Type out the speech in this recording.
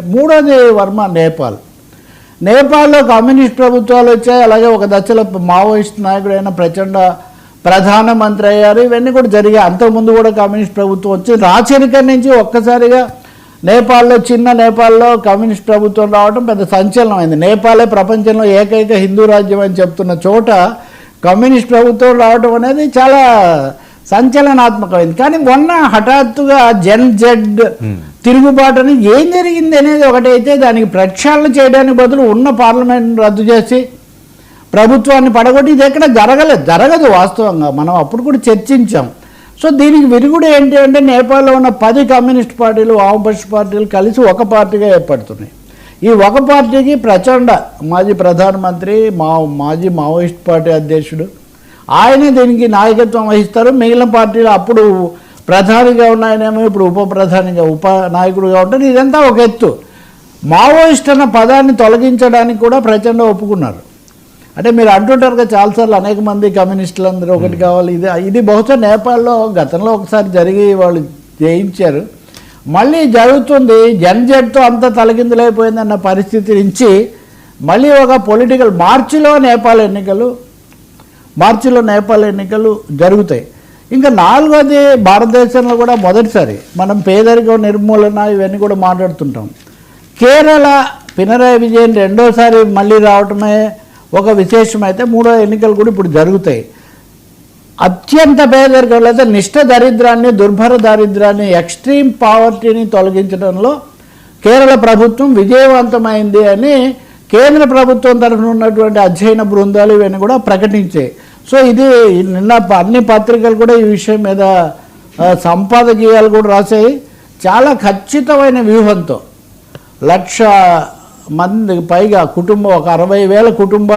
మూడోది వర్మ నేపాల్. నేపాల్లో కమ్యూనిస్ట్ ప్రభుత్వాలు వచ్చాయి అలాగే ఒక దశలో మావోయిస్ట్ నాయకుడైన ప్రచండ ప్రధానమంత్రి అయ్యారు. ఇవన్నీ కూడా జరిగాయి. అంతకుముందు కూడా కమ్యూనిస్ట్ ప్రభుత్వం వచ్చింది. రాచరికం నుంచి ఒక్కసారిగా నేపాల్లో చిన్న నేపాల్లో కమ్యూనిస్ట్ ప్రభుత్వం రావడం పెద్ద సంచలనం అయింది నేపాలే ప్రపంచంలో ఏకైక హిందూ రాజ్యం అని చెప్తున్న చోట కమ్యూనిస్ట్ ప్రభుత్వం రావడం అనేది చాలా సంచలనాత్మకమైంది. కానీ మొన్న హఠాత్తుగా జెన్ జెడ్ తిరుగుబాటు అని ఏం జరిగింది అనేది ఒకటైతే దానికి ప్రక్షాళన చేయడానికి బదులు ఉన్న పార్లమెంట్ రద్దు చేసి ప్రభుత్వాన్ని పడగొట్టి ఇది ఎక్కడ జరగలేదు. జరగదు వాస్తవంగా. మనం అప్పుడు కూడా చర్చించాం. సో దీనికి విరుగుడు ఏంటి అంటే నేపాల్లో ఉన్న పది కమ్యూనిస్ట్ పార్టీలు వామపక్ష పార్టీలు కలిసి ఒక పార్టీగా ఏర్పడుతున్నాయి. ఈ ఒక పార్టీకి ప్రచండ మాజీ ప్రధానమంత్రి మా మాజీ మావోయిస్ట్ పార్టీ అధ్యక్షుడు ఆయనే దీనికి నాయకత్వం వహిస్తారు. మిగిలిన పార్టీలు అప్పుడు ప్రధానిగా ఉన్న ఆయనేమో ఇప్పుడు ఉప ప్రధానిగా ఉప నాయకుడిగా ఉంటారు ఇదంతా ఒక ఎత్తు. మావోయిస్ట్ అన్న పదాన్ని తొలగించడానికి కూడా ప్రచండ ఒప్పుకున్నారు. అంటే మీరు అంటుంటారు కదా చాలాసార్లు అనేక మంది కమ్యూనిస్టులు అందరూ ఒకటి కావాలి ఇది ఇది బహుశా నేపాల్లో గతంలో ఒకసారి జరిగి వాళ్ళు జయించారు. మళ్ళీ జరుగుతుంది జన్జెడ్తో అంత తలకిందులైపోయిందన్న పరిస్థితి నుంచి మళ్ళీ ఒక పొలిటికల్ మార్చిలో నేపాల్ ఎన్నికలు మార్చిలో నేపాల్ ఎన్నికలు జరుగుతాయి. ఇంకా నాలుగోది భారతదేశంలో కూడా మొదటిసారి మనం పేదరిక నిర్మూలన ఇవన్నీ కూడా మాట్లాడుతుంటాం. కేరళ పినరాయి విజయన్ రెండోసారి మళ్ళీ రావటమే ఒక విశేషమైతే మూడో ఎన్నికలు కూడా ఇప్పుడు జరుగుతాయి. అత్యంత పేదరికంలో అయితే నిష్ఠ దరిద్రాన్ని దుర్భర దారిద్రాన్ని ఎక్స్ట్రీమ్ పావర్టీని తొలగించడంలో కేరళ ప్రభుత్వం విజయవంతమైంది అని కేంద్ర ప్రభుత్వం తరఫున ఉన్నటువంటి అధ్యయన బృందాలు ఇవన్నీ కూడా ప్రకటించాయి. సో ఇది నిన్న ప- అన్ని పత్రికలు కూడా ఈ విషయం మీద సంపాదకీయాలు కూడా రాసాయి చాలా ఖచ్చితమైన వ్యూహంతో లక్ష మంది పైగా కుటుంబం ఒక అరవై వేల కుటుంబ